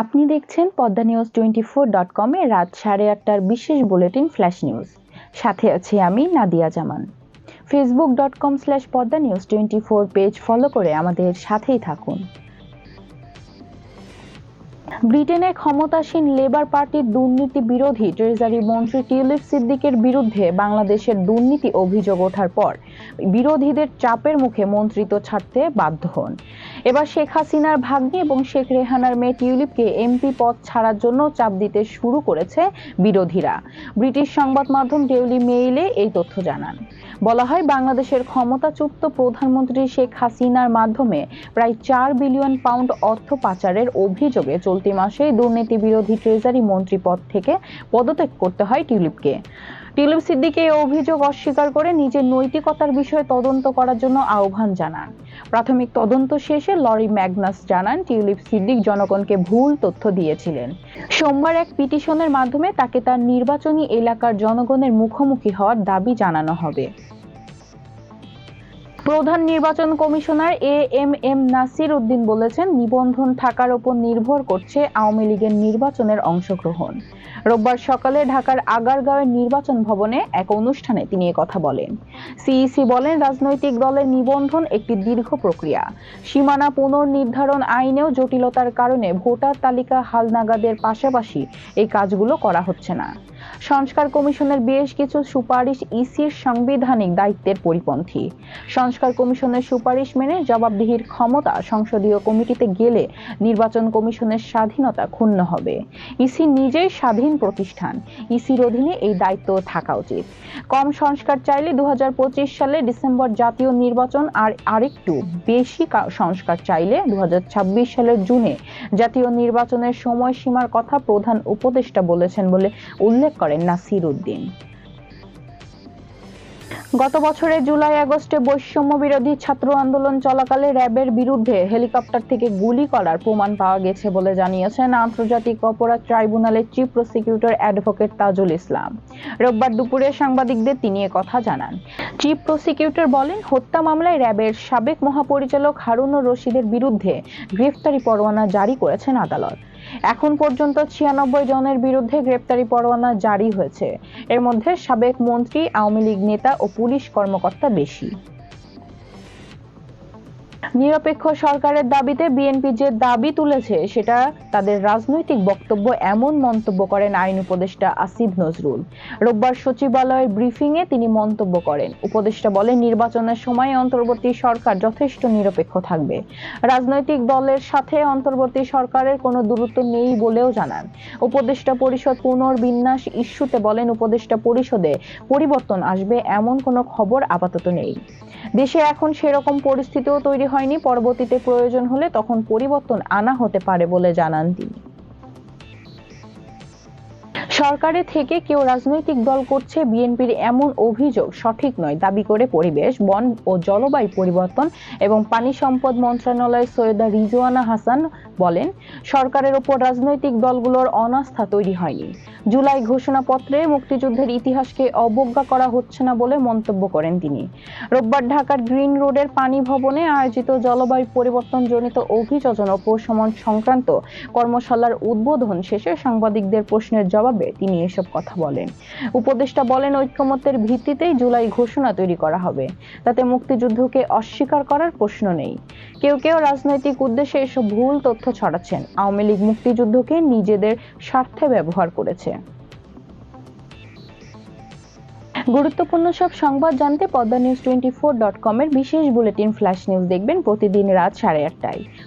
আপনি দেখছেন Padma news twenty four dot কমে রাত সাড়ে আটটার বিশেষ বুলেটিন ফ্ল্যাশ নিউজ। সাথে আছি আমি Nadia Zaman. Facebook dot com slash Padma news twenty four page follow করে আমাদের সাথেই থাকুন। ব্রিটেনে ক্ষমতাসীন লেবার পার্টির দুর্নীতি বিরোধী ট্রেজারি মন্ত্রী টিউলিপ সিদ্দিকের বিরুদ্ধে বাংলাদেশের দুর্নীতি অভিযোগ ওঠার পর বিরোধীদের চাপের মুখে মন্ত্রিত্ব ছাড়তে বাধ্য হন। এবার শেখ হাসিনার ভাগ্নি এবং শেখ রেহানার মেয়ে টিউলিপকে এমপি পদ ছাড়ার জন্য চাপ দিতে শুরু করেছে বিরোধীরা। ব্রিটিশ সংবাদ মাধ্যম ডেইলি মেইলে এই তথ্য জানান। বলা হয়, বাংলাদেশের ক্ষমতাচ্যুত প্রধানমন্ত্রী শেখ হাসিনার মাধ্যমে প্রায় চার বিলিয়ন পাউন্ড অর্থ পাচারের অভিযোগে চলতি মাসে দুর্নীতি বিরোধী ট্রেজারি মন্ত্রী পদ থেকে পদত্যাগ করতে হয় টিউলিপকে। টিউলিপ সিদ্দিক এই অভিযোগ অস্বীকার করে নিজের নৈতিকতার বিষয়ে তদন্ত করার জন্য আহ্বান জানান। প্রাথমিক তদন্ত শেষে লরি ম্যাগনাস জানান, টিউলিপ সিদ্দিক জনগণকে ভুল তথ্য দিয়েছিলেন। সোমবার এক পিটিশনের মাধ্যমে তাকে তার নির্বাচনী এলাকার জনগণের মুখোমুখি হওয়ার দাবি জানানো হবে। প্রধান নির্বাচন commissioner A M M Nasir Uddin বলেছেন, নিবন্ধন থাকার উপর নির্ভর করছে আওয়ামী লীগের নির্বাচনের অংশগ্রহণ। রোববার সকালে ঢাকার আগারগাঁওয়ের নির্বাচন ভবনে এক অনুষ্ঠানে তিনি কথা বলেন। সিইসি বলেন, রাজনৈতিক দলের নিবন্ধন একটি দীর্ঘ প্রক্রিয়া। সীমানা পুনর্নির্ধারণ আইনেও জটিলতার কারণে ভোটার তালিকা হালনাগাদের পাশাপাশি এই কাজগুলো করা হচ্ছে না। সংস্কার কমিশনের বেশ কিছু সুপারিশ ইসির সাংবিধানিক দায়িত্বের পরিপন্থী। সংস্কার কমিশনের সুপারিশ মেনে জবাবদিহির ক্ষমতা সংসদীয় কমিটিতে গেলে নির্বাচন কমিশনের স্বাধীনতা ক্ষুণ্ণ হবে। ইসি নিজেই স্বাধীন প্রতিষ্ঠান। ইসির অধীনে এই দায়িত্ব থাকা উচিত। কম সংস্কার চাইলে দু হাজার পঁচিশ সালে ডিসেম্বর জাতীয় নির্বাচন আর আরেকটু বেশি সংস্কার চাইলে দু হাজার ছাব্বিশ সালের জুনে জাতীয় নির্বাচনের সময়সীমার কথা প্রধান উপদেষ্টা বলেছেন বলে উল্লেখ করেন নাসির উদ্দিন। গত বছরের জুলাই, আগস্টে বৈষম্য বিরোধী ছাত্র আন্দোলন চলাকালে র্যাবের বিরুদ্ধে হেলিকপ্টার থেকে গুলি করার প্রমাণ পাওয়া গেছে বলে জানিয়েছেন আন্তর্জাতিক অপরাধ ট্রাইব্যুনালের chief prosecutor advocate Tajul Islam. রোববার দুপুরে সাংবাদিকদের তিনি কথা জানান। চিফ প্রসিকিউটর বলেন, হত্যা মামলায় র্যাবের সাবেক মহাপরিচালক হারুনুর রশিদের বিরুদ্ধে গ্রেফতারি পরোয়ানা জারি করেছেন আদালত। এখন পর্যন্ত ছিয়ানব্বই জনের বিরুদ্ধে গ্রেপ্তারি পরোয়ানা জারি হয়েছে। এর মধ্যে সাবেক মন্ত্রী, আওয়ামী লীগ নেতা ও পুলিশ কর্মকর্তা বেশি। নিরপেক্ষ সরকারের দাবিতে বিএনপি যে দাবি তুলেছে, সেটা তাদের রাজনৈতিক বক্তব্য এমন মন্তব্য করেন আইন উপদেষ্টা আসিফ নজরুল। রোববার সচিবালয়ের ব্রিফিং এ তিনি মন্তব্য করেন। উপদেষ্টা বলেন, নির্বাচনের সময় অন্তর্বর্তী সরকার যথেষ্ট নিরপেক্ষ থাকবে। রাজনৈতিক দলের সাথে অন্তর্বর্তী সরকারের কোনো দূরত্ব নেই বলেও জানান। উপদেষ্টা পরিষদ পুনর্বিন্যাস ইস্যুতে বলেন, উপদেষ্টা পরিষদে পরিবর্তন আসবে এমন কোনো খবর আপাতত নেই। দেশে এখন সেরকম পরিস্থিতিও তৈরি হয়নি। পরবর্তীতে প্রয়োজন হলে তখন পরিবর্তন আনা হতে পারে বলে জানান তিনি। সরকারে থেকে কেউ রাজনৈতিক দল করছে, বিএনপির এমন অভিযোগ সঠিক নয়। দাবি করে পরিবেশ, বন ও জলবায়ু পরিবর্তন এবং পানি সম্পদ মন্ত্রণালয়ের সৈয়দা রিজওয়ানা হাসান বলেন, সরকারের ওপর রাজনৈতিক দলগুলোর অনাস্থা তৈরি হয়নি। জুলাই ঘোষণাপত্রে মুক্তিযুদ্ধের ইতিহাসকে অবজ্ঞা করা হচ্ছে না বলে মন্তব্য করেন তিনি। রোববার ঢাকার গ্রিন রোডের পানি ভবনে আয়োজিত জলবায়ু পরিবর্তন জনিত অভিযোজন ও প্রশমন সংক্রান্ত কর্মশালার উদ্বোধন শেষে সাংবাদিকদের প্রশ্নের জবাবে তিনি এসব কথা বলেন। উপদেষ্টা বলেন, ঐক্যমত্যের ভিত্তিতেই জুলাই ঘোষণা তৈরি করা হবে। তাতে মুক্তিযুদ্ধকে অস্বীকার করার প্রশ্ন নেই। কেউ কেউ রাজনৈতিক উদ্দেশ্যে এসব ভুল তথ্য ছড়াচ্ছেন। আওয়ামী লীগ মুক্তিযুদ্ধকে নিজেদের স্বার্থে ব্যবহার করেছে। গুরুত্বপূর্ণ সব সংবাদ জানতে Padma news twenty four dot কমের বিশেষ বুলেটিন ফ্ল্যাশ নিউজ দেখবেন প্রতিদিন রাত সাড়ে আটটায়।